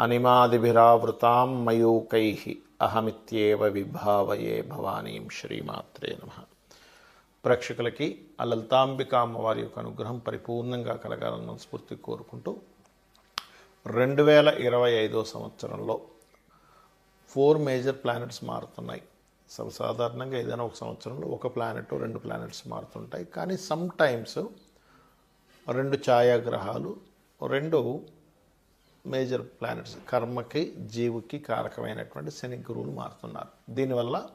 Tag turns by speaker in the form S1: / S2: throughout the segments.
S1: అనిమాదిభిరావృతాం మయూకై అహమిత్యేవ విభావయే భవానీం శ్రీమాత్రే నమ. ప్రేక్షకులకి ఆ లలితాంబిక అమ్మవారి యొక్క అనుగ్రహం పరిపూర్ణంగా కలగాలని స్ఫూర్తి కోరుకుంటూ రెండు వేల ఇరవై ఐదో సంవత్సరంలో ఫోర్ మేజర్ ప్లానెట్స్ మారుతున్నాయి. సర్వసాధారణంగా ఏదైనా ఒక సంవత్సరంలో ఒక ప్లానెట్ రెండు ప్లానెట్స్ మారుతుంటాయి. కానీ సమ్ టైమ్స్ రెండు ఛాయాగ్రహాలు రెండు మేజర్ ప్లానెట్స్ కర్మకి జీవుకి కారకమైనటువంటి శని గురువులు మారుతున్నారు. దీనివల్ల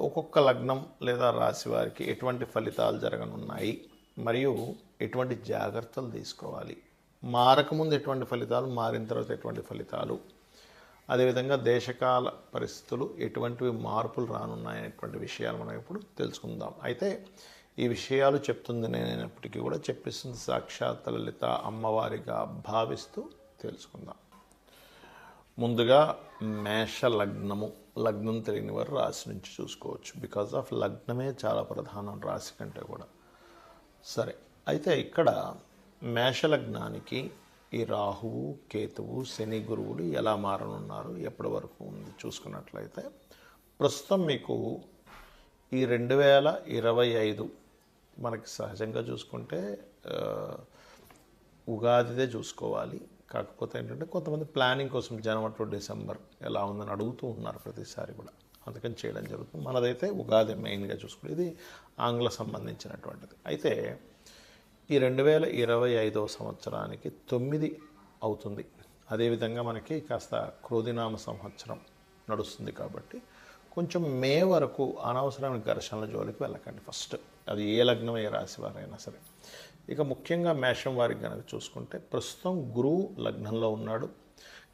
S1: ఒక్కొక్క లగ్నం లేదా రాశి వారికి ఎటువంటి ఫలితాలు జరగనున్నాయి మరియు ఎటువంటి జాగ్రత్తలు తీసుకోవాలి. మారకముందు ఎటువంటి ఫలితాలు మారిన తర్వాత ఎటువంటి ఫలితాలు? అదేవిధంగా దేశకాల పరిస్థితులు ఎటువంటివి మార్పులు రానున్నాయనేటువంటి విషయాలు మనం ఇప్పుడు తెలుసుకుందాం. అయితే ఈ విషయాలు చెప్తుంది నేనైనప్పటికీ కూడా చెప్పిస్తుంది సాక్షాత్ లలిత అమ్మవారిగా భావిస్తూ తెలుసుకుందాం. ముందుగా మేష లగ్నము లగ్నం తెలియని వారు రాశి నుంచి చూసుకోవచ్చు. బికాజ్ ఆఫ్ లగ్నమే చాలా ప్రధానం రాశి కంటే కూడా. సరే అయితే ఇక్కడ మేష లగ్నానికి ఈ రాహువు కేతువు శని గురువులు ఎలా మారనున్నారు ఎప్పటి వరకు ఉంది చూసుకున్నట్లయితే ప్రస్తుతం మీకు ఈ రెండు వేల ఇరవై ఐదు మనకి సహజంగా చూసుకుంటే ఉగాదిదే చూసుకోవాలి. కాకపోతే ఏంటంటే కొంతమంది ప్లానింగ్ కోసం జనవరి టు డిసెంబర్ ఎలా ఉందని అడుగుతూ ఉన్నారు ప్రతిసారి కూడా. అందుకని చేయడం జరుగుతుంది. మనదైతే ఉగాది మెయిన్గా చూసుకుంటే ఇది ఆంగ్ల సంబంధించినటువంటిది. అయితే ఈ రెండు వేల ఇరవై ఐదవ సంవత్సరానికి తొమ్మిది అవుతుంది. అదేవిధంగా మనకి కాస్త క్రోధినామ సంవత్సరం నడుస్తుంది కాబట్టి కొంచెం మే వరకు అనవసరమైన ఘర్షణల జోలికి వెళ్ళకండి ఫస్ట్. అది ఏ లగ్నం ఏ రాశి వారైనా సరే. ఇక ముఖ్యంగా మేషం వారికి కనుక చూసుకుంటే ప్రస్తుతం గురువు లగ్నంలో ఉన్నాడు.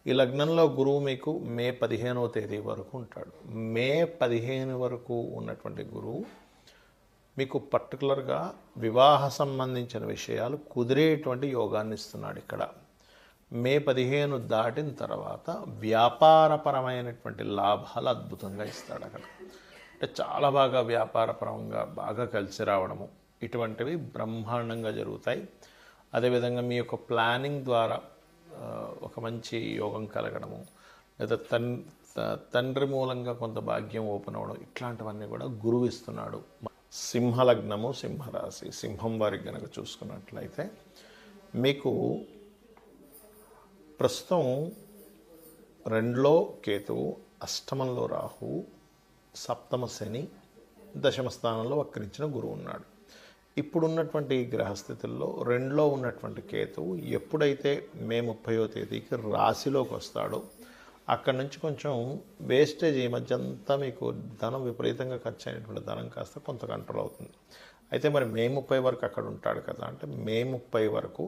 S1: ఈ లగ్నంలో గురువు మీకు మే పదిహేనవ తేదీ వరకు ఉంటాడు. మే పదిహేను వరకు ఉన్నటువంటి గురువు మీకు పర్టికులర్గా వివాహ సంబంధించిన విషయాలు కుదిరేటువంటి యోగాన్ని ఇస్తున్నాడు ఇక్కడ. మే పదిహేను దాటిన తర్వాత వ్యాపారపరమైనటువంటి లాభాలు అద్భుతంగా ఇస్తాడు అక్కడ. అంటే చాలా బాగా వ్యాపారపరంగా బాగా కలిసి రావడము. ఇటువంటివి బ్రహ్మాండంగా జరుగుతాయి. అదేవిధంగా మీ యొక్క ప్లానింగ్ ద్వారా ఒక మంచి యోగం కలగడము లేదా తన్ తండ్రి మూలంగా కొంత భాగ్యం ఓపెన్ అవ్వడం ఇట్లాంటివన్నీ కూడా గురువు ఇస్తున్నాడు. సింహలగ్నము సింహరాశి సింహం వారికి కనుక చూసుకున్నట్లయితే మీకు ప్రస్తుతం రెండులో కేతువు అష్టమంలో రాహువు సప్తమ శని దశమ స్థానంలో వక్రించిన గురువు ఉన్నాడు. ఇప్పుడున్నటువంటి గ్రహస్థితుల్లో రెండులో ఉన్నటువంటి కేతువు ఎప్పుడైతే మే ముప్పయో తేదీకి రాశిలోకి వస్తాడో అక్కడి నుంచి కొంచెం వేస్టేజ్ ఈ మధ్య అంతా మీకు ధనం విపరీతంగా ఖర్చు అయినటువంటి ధనం కాస్త కొంత కంట్రోల్ అవుతుంది. అయితే మరి మే ముప్పై వరకు అక్కడ ఉంటాడు కదా అంటే మే ముప్పై వరకు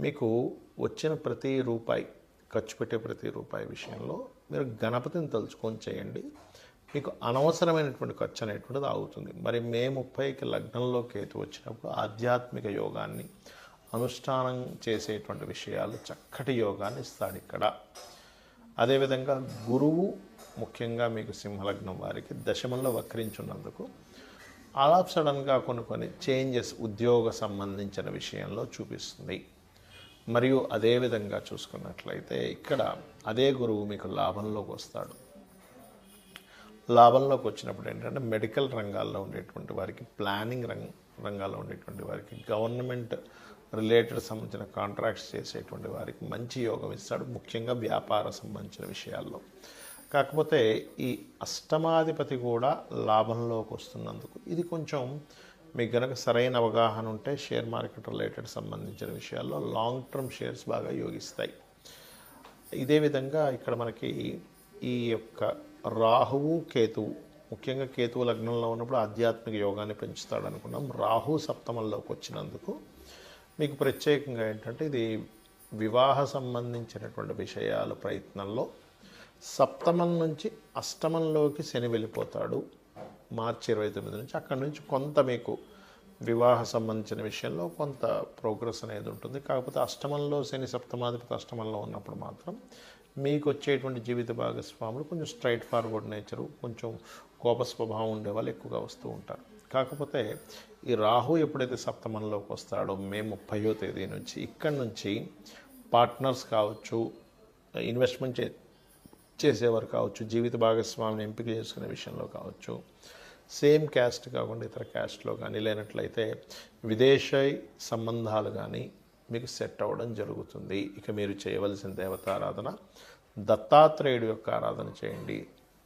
S1: మీకు వచ్చిన ప్రతి రూపాయి ఖర్చు పెట్టే ప్రతి రూపాయి విషయంలో మీరు గణపతిని తలుచుకొని చేయండి. మీకు అనవసరమైనటువంటి ఖర్చు అనేటువంటిది ఆగుతుంది. మరి మే ముప్పైకి లగ్నంలో కేతు వచ్చినప్పుడు ఆధ్యాత్మిక యోగాన్ని అనుష్ఠానం చేసేటువంటి విషయాలు చక్కటి యోగాన్ని ఇస్తాడు ఇక్కడ. అదేవిధంగా గురువు ముఖ్యంగా మీకు సింహలగ్నం వారికి దశమంలో వక్రించున్నందుకు అలా సడన్గా కొన్ని కొన్ని చేంజెస్ ఉద్యోగ సంబంధించిన విషయంలో చూపిస్తుంది. మరియు అదేవిధంగా చూసుకున్నట్లయితే ఇక్కడ అదే గురువు మీకు లాభంలోకి వస్తాడు. లాభంలోకి వచ్చినప్పుడు ఏంటంటే మెడికల్ రంగాల్లో ఉండేటువంటి వారికి ప్లానింగ్ రంగ రంగాల్లో ఉండేటువంటి వారికి గవర్నమెంట్ రిలేటెడ్ సంబంధించిన కాంట్రాక్ట్స్ చేసేటువంటి వారికి మంచి యోగం ఇస్తాడు ముఖ్యంగా వ్యాపార సంబంధించిన విషయాల్లో. కాకపోతే ఈ అష్టమాధిపతి కూడా లాభంలోకి వస్తున్నందుకు ఇది కొంచెం మీకు కనుక సరైన అవగాహన ఉంటే షేర్ మార్కెట్ రిలేటెడ్ సంబంధించిన విషయాల్లో లాంగ్ టర్మ్ షేర్స్ బాగా యోగిస్తాయి. ఇదే విధంగా ఇక్కడ మనకి ఈ యొక్క రాహువు కేతువు. ముఖ్యంగా కేతువు లగ్నంలో ఉన్నప్పుడు ఆధ్యాత్మిక యోగాన్ని పెంచుతాడు అనుకున్నాం. రాహు సప్తమంలోకి వచ్చినందుకు మీకు ప్రత్యేకంగా ఏంటంటే ఇది వివాహ సంబంధించినటువంటి విషయాల ప్రయత్నంలో సప్తమం నుంచి అష్టమంలోకి శని వెళ్ళిపోతాడు. మార్చి ఇరవై తొమ్మిది నుంచి అక్కడి నుంచి కొంత మీకు వివాహ సంబంధించిన విషయంలో కొంత ప్రోగ్రెస్ అనేది ఉంటుంది. కాకపోతే అష్టమంలో శని సప్తమాధిపతి అష్టమంలో ఉన్నప్పుడు మాత్రం మీకు వచ్చేటువంటి జీవిత భాగస్వాములు కొంచెం స్ట్రైట్ ఫార్వర్డ్ నేచరు కొంచెం కోప స్వభావం ఉండే వాళ్ళు ఎక్కువగా వస్తూ ఉంటారు. కాకపోతే ఈ రాహు ఎప్పుడైతే సప్తమంలోకి వస్తాడో మే ముప్పయో తేదీ నుంచి ఇక్కడి నుంచి పార్ట్నర్స్ కావచ్చు ఇన్వెస్ట్మెంట్ చే చేసేవారు కావచ్చు జీవిత భాగస్వామిని ఎంపిక చేసుకునే విషయంలో కావచ్చు సేమ్ క్యాస్ట్ కాకుండా ఇతర క్యాస్ట్లో కానీ లేనట్లయితే విదేశీ సంబంధాలు కానీ మీకు సెట్ అవ్వడం జరుగుతుంది. ఇక మీరు చేయవలసిన దేవతారాధన దత్తాత్రేయుడు యొక్క ఆరాధన చేయండి.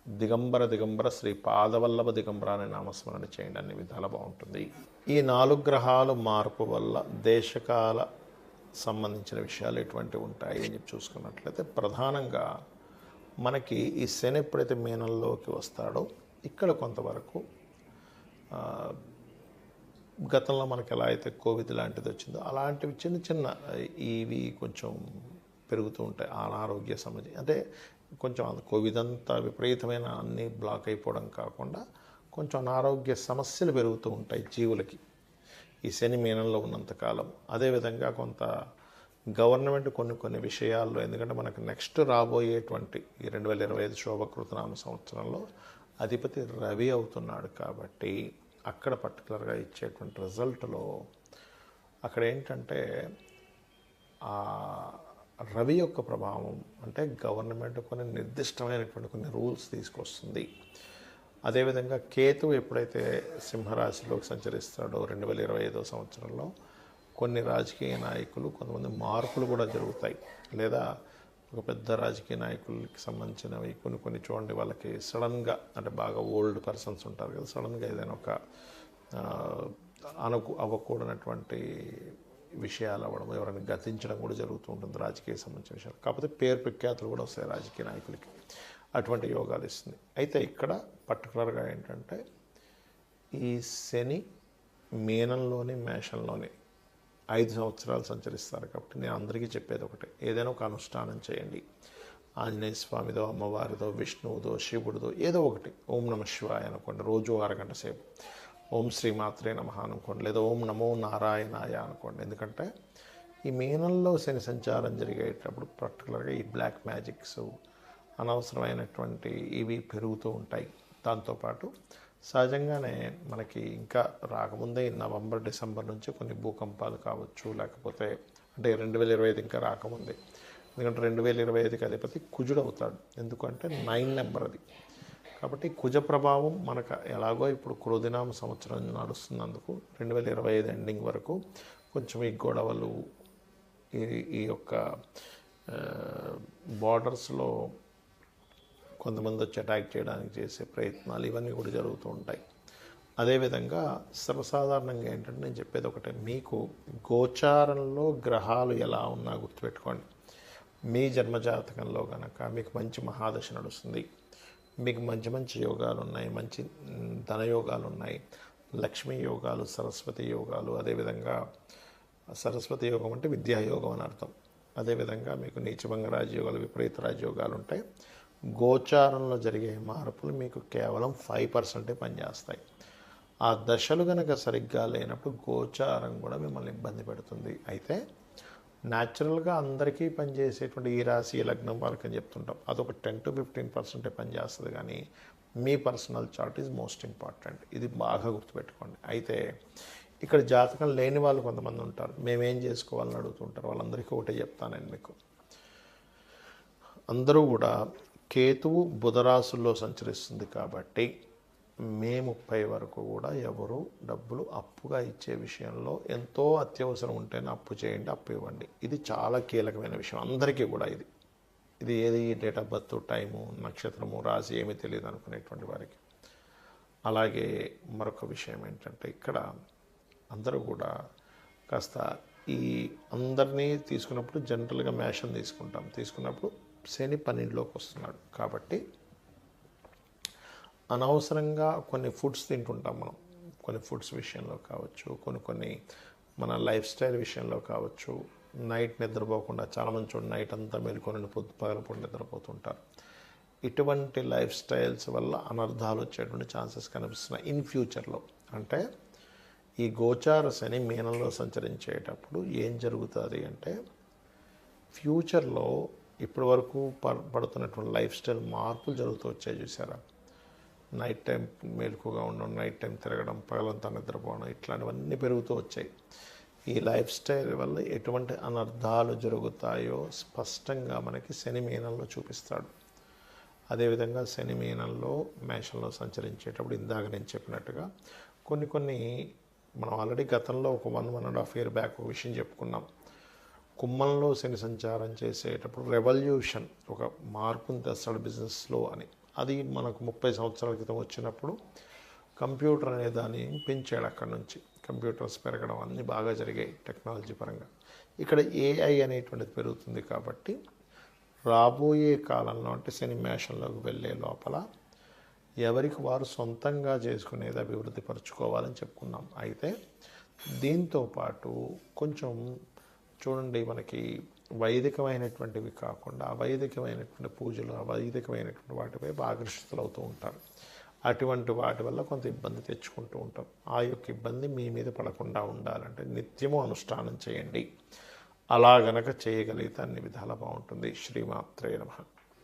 S1: దిగంబర దిగంబర శ్రీ పాదవల్లభ దిగంబర అనే నామస్మరణ చేయండి. అన్ని విధాలు బాగుంటుంది. ఈ నాలుగు గ్రహాలు మార్పు వల్ల దేశకాల సంబంధించిన విషయాలు ఎటువంటివి ఉంటాయి అని చెప్పి చూసుకున్నట్లయితే ప్రధానంగా మనకి ఈ శని ఎప్పుడైతే మీనంలోకి వస్తాడో ఇక్కడ కొంతవరకు గతంలో మనకి ఎలా అయితే కోవిడ్ లాంటిది వచ్చిందో అలాంటివి చిన్న చిన్న ఇవి కొంచెం పెరుగుతూ ఉంటాయి. అనారోగ్య సమస్య అంటే కొంచెం కోవిడ్ అంతా విపరీతమైన అన్ని బ్లాక్ అయిపోవడం కాకుండా కొంచెం అనారోగ్య సమస్యలు పెరుగుతూ ఉంటాయి జీవులకి. ఈ శని మీనంలో ఉన్నంతకాలం అదేవిధంగా కొంత గవర్నమెంట్ కొన్ని కొన్ని విషయాల్లో ఎందుకంటే మనకు నెక్స్ట్ రాబోయేటువంటి ఈ రెండు వేల ఇరవై ఐదు శోభకృతనామ సంవత్సరంలో అధిపతి రవి అవుతున్నాడు కాబట్టి అక్కడ పర్టికులర్గా ఇచ్చేటువంటి రిజల్ట్లో అక్కడ ఏంటంటే ఆ రవి యొక్క ప్రభావం అంటే గవర్నమెంట్ కొన్ని నిర్దిష్టమైనటువంటి కొన్ని రూల్స్ తీసుకొస్తుంది. అదేవిధంగా కేతు ఎప్పుడైతే సింహరాశిలోకి సంచరిస్తాడో రెండు వేల ఇరవై ఐదో సంవత్సరంలో కొన్ని రాజకీయ నాయకులు కొంతమంది మార్పులు కూడా జరుగుతాయి. లేదా ఒక పెద్ద రాజకీయ నాయకులకి సంబంధించినవి కొన్ని కొన్ని చూడండి వాళ్ళకి సడన్గా అంటే బాగా ఓల్డ్ పర్సన్స్ ఉంటారు కదా సడన్గా ఏదైనా ఒక అనుకు అవ్వకూడనటువంటి విషయాలు అవ్వడం ఎవరైనా గతించడం కూడా జరుగుతూ ఉంటుంది రాజకీయ సంబంధించిన విషయాలు. కాకపోతే పేరు ప్రఖ్యాతులు కూడా వస్తాయి రాజకీయ నాయకులకి. అటువంటి యోగాలు ఇస్తుంది. అయితే ఇక్కడ పర్టికులర్గా ఏంటంటే ఈ శని మీనంలోని మేషంలోని ఐదు సంవత్సరాలు సంచరిస్తారు కాబట్టి నేను అందరికీ చెప్పేది ఒకటే. ఏదైనా ఒక అనుష్ఠానం చేయండి. ఆంజనేయ స్వామిదో అమ్మవారిదో విష్ణువుదో శివుడిదో ఏదో ఒకటి. ఓం నమ శివాయ అనుకోండి రోజు అరగంట సేపు. ఓం శ్రీమాత్రే నమ అనుకోండి లేదా ఓం నమో నారాయణాయ అనుకోండి. ఎందుకంటే ఈ మీనంలో శని సంచారం జరిగేటప్పుడు పర్టికులర్గా ఈ బ్లాక్ మ్యాజిక్స్ అనవసరమైనటువంటి ఇవి పెరుగుతూ ఉంటాయి. దాంతోపాటు సహజంగానే మనకి ఇంకా రాకముందే ఈ నవంబర్ డిసెంబర్ నుంచి కొన్ని భూకంపాలు కావచ్చు లేకపోతే అంటే రెండు వేల ఇరవై ఐదు ఇంకా రాకముందే. ఎందుకంటే రెండు వేల ఇరవై ఐదుకి అధిపతి కుజుడు అవుతాడు. ఎందుకంటే నైన్ నెంబర్ అది. కాబట్టి కుజ ప్రభావం మనకు ఎలాగో ఇప్పుడు క్రోధినామ సంవత్సరం నడుస్తున్నందుకు రెండు వేల ఇరవై ఐదు ఎండింగ్ వరకు కొంచెం ఈ గొడవలు ఈ ఈ యొక్క బార్డర్స్లో కొంతమంది వచ్చి అటాక్ చేయడానికి చేసే ప్రయత్నాలు ఇవన్నీ కూడా జరుగుతూ ఉంటాయి. అదేవిధంగా సర్వసాధారణంగా ఏంటంటే నేను చెప్పేది ఒకటే. మీకు గోచారంలో గ్రహాలు ఎలా ఉన్నా గుర్తుపెట్టుకోండి. మీ జన్మజాతకంలో కనుక మీకు మంచి మహాదశ నడుస్తుంది. మీకు మంచి మంచి యోగాలు ఉన్నాయి. మంచి ధనయోగాలు ఉన్నాయి. లక్ష్మీ యోగాలు సరస్వతి యోగాలు అదేవిధంగా సరస్వతి యోగం అంటే విద్యాయోగం అని అర్థం. అదేవిధంగా మీకు నీచభంగ రాజయోగాలు విపరీత రాజయోగాలు ఉంటాయి. గోచారంలో జరిగే మార్పులు మీకు కేవలం ఫైవ్ పర్సెంటే పనిచేస్తాయి. ఆ దశలు కనుక సరిగ్గా లేనప్పుడు గోచారం కూడా మిమ్మల్ని ఇబ్బంది పెడుతుంది. అయితే న్యాచురల్గా అందరికీ పనిచేసేటువంటి ఈ రాశి ఈ లగ్నం వాళ్ళకి అని చెప్తుంటాం. అదొక టెన్ టు ఫిఫ్టీన్ పర్సెంటే పనిచేస్తుంది కానీ మీ personal chart is most important. ఇది బాగా గుర్తుపెట్టుకోండి. అయితే ఇక్కడ జాతకం లేని వాళ్ళు కొంతమంది ఉంటారు. మేమేం చేసుకోవాలని అడుగుతుంటారు వాళ్ళందరికీ ఒకటే చెప్తాను నేను మీకు. అందరూ కూడా కేతువు బుధరాశుల్లో సంచరిస్తుంది కాబట్టి మే ముప్పై వరకు కూడా ఎవరు డబ్బులు అప్పుగా ఇచ్చే విషయంలో ఎంతో అత్యవసరం ఉంటేనే అప్పు చేయండి అప్పు ఇవ్వండి. ఇది చాలా కీలకమైన విషయం. అందరికీ కూడా ఇది. ఇది ఏది? డేట్ ఆఫ్ బర్త్ టైము నక్షత్రము రాశి ఏమీ తెలియదు అనుకునేటువంటి వారికి. అలాగే మరొక విషయం ఏంటంటే ఇక్కడ అందరూ కూడా కాస్త ఈ అందరినీ తీసుకున్నప్పుడు జనరల్గా మ్యాషన్ తీసుకుంటాం. తీసుకున్నప్పుడు శని పన్నెండులోకి వస్తున్నాడు. కాబట్టి అనవసరంగా కొన్ని ఫుడ్స్ తింటుంటాం మనం. కొన్ని ఫుడ్స్ విషయంలో కావచ్చు కొన్ని కొన్ని మన లైఫ్ స్టైల్ విషయంలో కావచ్చు. నైట్ నిద్రపోకుండా చాలామంది చూడండి నైట్ అంతా మేలుకొని పొద్దు పగలపూట నిద్రపోతుంటారు. ఇటువంటి లైఫ్ స్టైల్స్ వల్ల అనర్థాలు వచ్చేటువంటి ఛాన్సెస్ కనిపిస్తున్నాయి. ఇన్ ఫ్యూచర్లో అంటే ఈ గోచార శని మీనంలో సంచరించేటప్పుడు ఏం జరుగుతుంది అంటే ఫ్యూచర్లో ఇప్పటి వరకు పడుతున్నటువంటి లైఫ్ స్టైల్ మార్పులు జరుగుతూ వచ్చాయి చూసారా? నైట్ టైం మేలుకుగా ఉండడం నైట్ టైం తిరగడం పగలంతా నిద్రపోవడం ఇట్లాంటివన్నీ పెరుగుతూ వచ్చాయి. ఈ లైఫ్ స్టైల్ వల్ల ఎటువంటి అనర్థాలు జరుగుతాయో స్పష్టంగా మనకి శని మీనంలో చూపిస్తాడు. అదేవిధంగా శని మీనంలో మేషంలో సంచరించేటప్పుడు ఇందాక నేను చెప్పినట్టుగా కొన్ని కొన్ని మనం ఆల్రెడీ గతంలో ఒక one one and half year back ఒక విషయం చెప్పుకున్నాం. కుమ్మంలో శని సంచారం చేసేటప్పుడు రెవల్యూషన్ ఒక మార్పును తెస్తాడు బిజినెస్లో అని. అది మనకు ముప్పై సంవత్సరాల క్రితం వచ్చినప్పుడు కంప్యూటర్ అనే దాన్ని పెంచాడు అక్కడ నుంచి. కంప్యూటర్స్ పెరగడం అన్నీ బాగా జరిగాయి టెక్నాలజీ పరంగా. ఇక్కడ ఏఐ అనేటువంటిది పెరుగుతుంది కాబట్టి రాబోయే కాలంలో అంటే శని వెళ్ళే లోపల ఎవరికి వారు సొంతంగా చేసుకునేది అభివృద్ధి పరుచుకోవాలని చెప్పుకున్నాం. అయితే దీంతో పాటు కొంచెం చూడండి మనకి వైదికమైనటువంటివి కాకుండా అవైదికమైనటువంటి పూజలు అవైదికమైనటువంటి వాటిపై బాగా ఆకర్షితులు అవుతూ ఉంటారు. అటువంటి వాటి వల్ల కొంత ఇబ్బంది తెచ్చుకుంటూ ఉంటాం. ఆ యొక్క ఇబ్బంది మీ మీద పడకుండా ఉండాలంటే నిత్యము అనుష్ఠానం చేయండి. అలా గనక చేయగలిగితే అన్ని విధాలా బాగుంటుంది. శ్రీమాత్రే నమ.